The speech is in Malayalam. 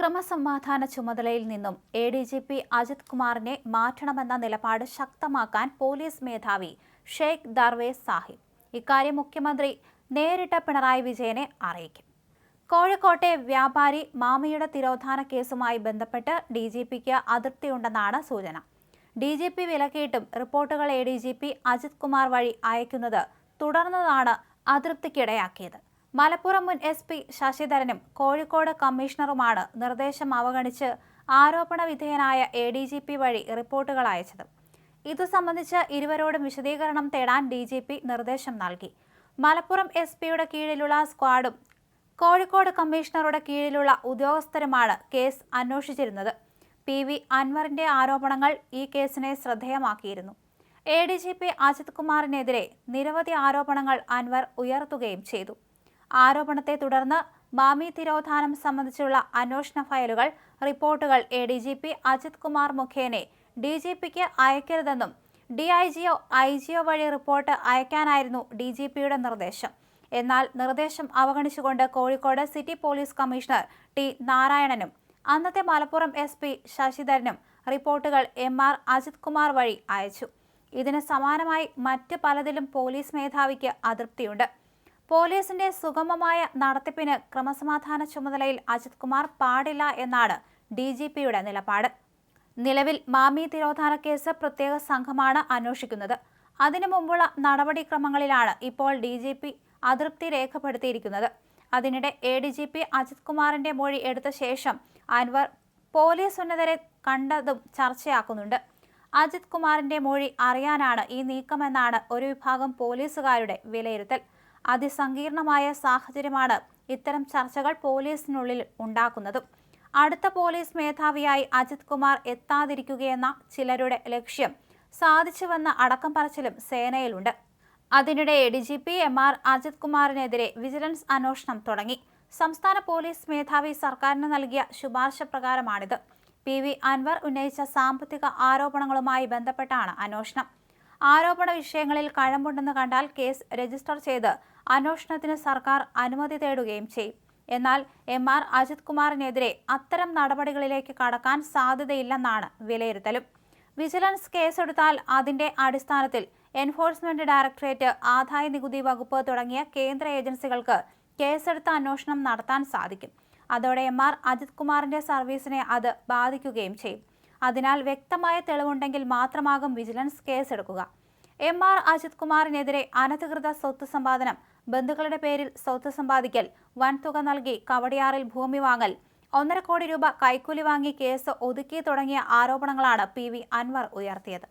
ക്രമസമാധാന ചുമതലയിൽ നിന്നും A D G P Ajith കുമാറിനെ മാറ്റണമെന്ന നിലപാട് ശക്തമാക്കാൻ പോലീസ് മേധാവി ഷെയ്ഖ് ദർവേസ് സാഹിബ്. ഇക്കാര്യം മുഖ്യമന്ത്രി നേരിട്ട് പിണറായി വിജയനെ അറിയിക്കും. കോഴിക്കോട്ടെ വ്യാപാരി മാമിയുടെ തിരോധാന കേസുമായി ബന്ധപ്പെട്ട് ഡി ജി പിക്ക് അതൃപ്തിയുണ്ടെന്നാണ് സൂചന. ഡി ജി പി വിലക്കിയിട്ടും റിപ്പോർട്ടുകൾ A D G P Ajith Kumar വഴി അയക്കുന്നത് തുടർന്നതാണ് അതൃപ്തിക്കിടയാക്കിയത് മലപ്പുറം മുൻ എസ് പി ശശിധരനും കോഴിക്കോട് കമ്മീഷണറുമാണ് നിർദ്ദേശം അവഗണിച്ച് ആരോപണ വിധേയനായ എ ഡി ജി പി വഴി റിപ്പോർട്ടുകൾ അയച്ചത്. ഇതു സംബന്ധിച്ച് ഇരുവരോടും വിശദീകരണം തേടാൻ ഡി ജി പി നിർദ്ദേശം നൽകി. മലപ്പുറം എസ് പിയുടെ കീഴിലുള്ള സ്ക്വാഡും കോഴിക്കോട് കമ്മീഷണറുടെ കീഴിലുള്ള ഉദ്യോഗസ്ഥരുമാണ് കേസ് അന്വേഷിച്ചിരുന്നത്. പി വി അൻവറിന്റെ ആരോപണങ്ങൾ ഈ കേസിനെ ശ്രദ്ധേയമാക്കിയിരുന്നു. A D G P Ajith കുമാറിനെതിരെ നിരവധി ആരോപണങ്ങൾ അൻവർ ഉയർത്തുകയും ചെയ്തു. ആരോപണത്തെ തുടർന്ന് മാമി തിരോധാനം സംബന്ധിച്ചുള്ള അന്വേഷണ ഫയലുകൾ റിപ്പോർട്ടുകൾ A D G P Ajith Kumar മുഖേനെ D G പിക്ക് അയക്കരുതെന്നും ഡി ഐ ജിഒ ഐ ജിഒ വഴി റിപ്പോർട്ട് അയക്കാനായിരുന്നു ഡി ജി പിയുടെ നിർദ്ദേശം. എന്നാൽ നിർദ്ദേശം അവഗണിച്ചുകൊണ്ട് Kozhikode city police commissioner T നാരായണനും അന്നത്തെ മലപ്പുറം എസ് പി ശശിധരനും റിപ്പോർട്ടുകൾ എം ആർ അജിത് കുമാർ വഴി അയച്ചു. ഇതിന് സമാനമായി മറ്റ് പലതിലും പോലീസ് മേധാവിക്ക് അതൃപ്തിയുണ്ട്. പോലീസിന്റെ സുഗമമായ നടത്തിപ്പിന് ക്രമസമാധാന ചുമതലയിൽ അജിത് കുമാർ പാടില്ല എന്നാണ് ഡി ജി പിയുടെ നിലപാട്. നിലവിൽ മാമി തിരോധാന കേസ് പ്രത്യേക സംഘമാണ് അന്വേഷിക്കുന്നത്. അതിനു മുമ്പുള്ള നടപടിക്രമങ്ങളിലാണ് ഇപ്പോൾ ഡി ജി പി അതൃപ്തി രേഖപ്പെടുത്തിയിരിക്കുന്നത്. അതിനിടെ A D G P Ajith കുമാറിന്റെ മൊഴി എടുത്ത ശേഷം അൻവർ പോലീസ് ഉന്നതരെ കണ്ടതും ചർച്ചയാക്കുന്നുണ്ട്. അജിത് കുമാറിന്റെ മൊഴി അറിയാനാണ് ഈ നീക്കമെന്നാണ് ഒരു വിഭാഗം പോലീസുകാരുടെ വിലയിരുത്തൽ. അതിസങ്കീർണമായ സാഹചര്യമാണ് ഇത്തരം ചർച്ചകൾ പോലീസിനുള്ളിൽ ഉണ്ടാക്കുന്നതും. അടുത്ത പോലീസ് മേധാവിയായി അജിത് കുമാർ എത്താതിരിക്കുകയെന്ന ചിലരുടെ ലക്ഷ്യം സാധിച്ചുവെന്ന അടക്കം പറച്ചിലും സേനയിലുണ്ട്. അതിനിടെ D G P M R Ajith കുമാറിനെതിരെ vigilance അന്വേഷണം തുടങ്ങി. സംസ്ഥാന പോലീസ് മേധാവി സർക്കാരിന് നൽകിയ ശുപാർശ പ്രകാരമാണിത്. പി വി അൻവർ ഉന്നയിച്ച സാമ്പത്തിക ആരോപണങ്ങളുമായി ബന്ധപ്പെട്ടാണ് അന്വേഷണം. ആരോപണ വിഷയങ്ങളിൽ കഴമ്പുണ്ടെന്ന് കണ്ടാൽ കേസ് രജിസ്റ്റർ ചെയ്ത് അന്വേഷണത്തിന് സർക്കാർ അനുമതി തേടുകയും ചെയ്യും. എന്നാൽ എം ആർ അജിത് കുമാറിനെതിരെ അത്തരം നടപടികളിലേക്ക് കടക്കാൻ സാധ്യതയില്ലെന്നാണ് വിലയിരുത്തലും. വിജിലൻസ് കേസെടുത്താൽ അതിന്റെ അടിസ്ഥാനത്തിൽ എൻഫോഴ്സ്മെന്റ് ഡയറക്ടറേറ്റ് ആദായ നികുതി വകുപ്പ് തുടങ്ങിയ കേന്ദ്ര ഏജൻസികൾക്ക് കേസെടുത്ത് അന്വേഷണം നടത്താൻ സാധിക്കും. അതോടെ എം ആർ അജിത് കുമാറിന്റെ സർവീസിനെ അത് ബാധിക്കുകയും ചെയ്യും. അതിനാൽ വ്യക്തമായ തെളിവുണ്ടെങ്കിൽ മാത്രമാകും വിജിലൻസ് കേസെടുക്കുക. എം ആർ അജിത് കുമാറിനെതിരെ അനധികൃത സ്വത്ത് സമ്പാദനം ബന്ധുക്കളുടെ പേരിൽ സ്വത്ത് സമ്പാദിക്കൽ വൻതുക നൽകി കവടിയാറിൽ ഭൂമി വാങ്ങൽ ഒന്നര കോടി രൂപ കൈക്കൂലി വാങ്ങി കേസ് ഒതുക്കി തുടങ്ങിയ ആരോപണങ്ങളാണ് പി വി അൻവർ ഉയർത്തിയത്.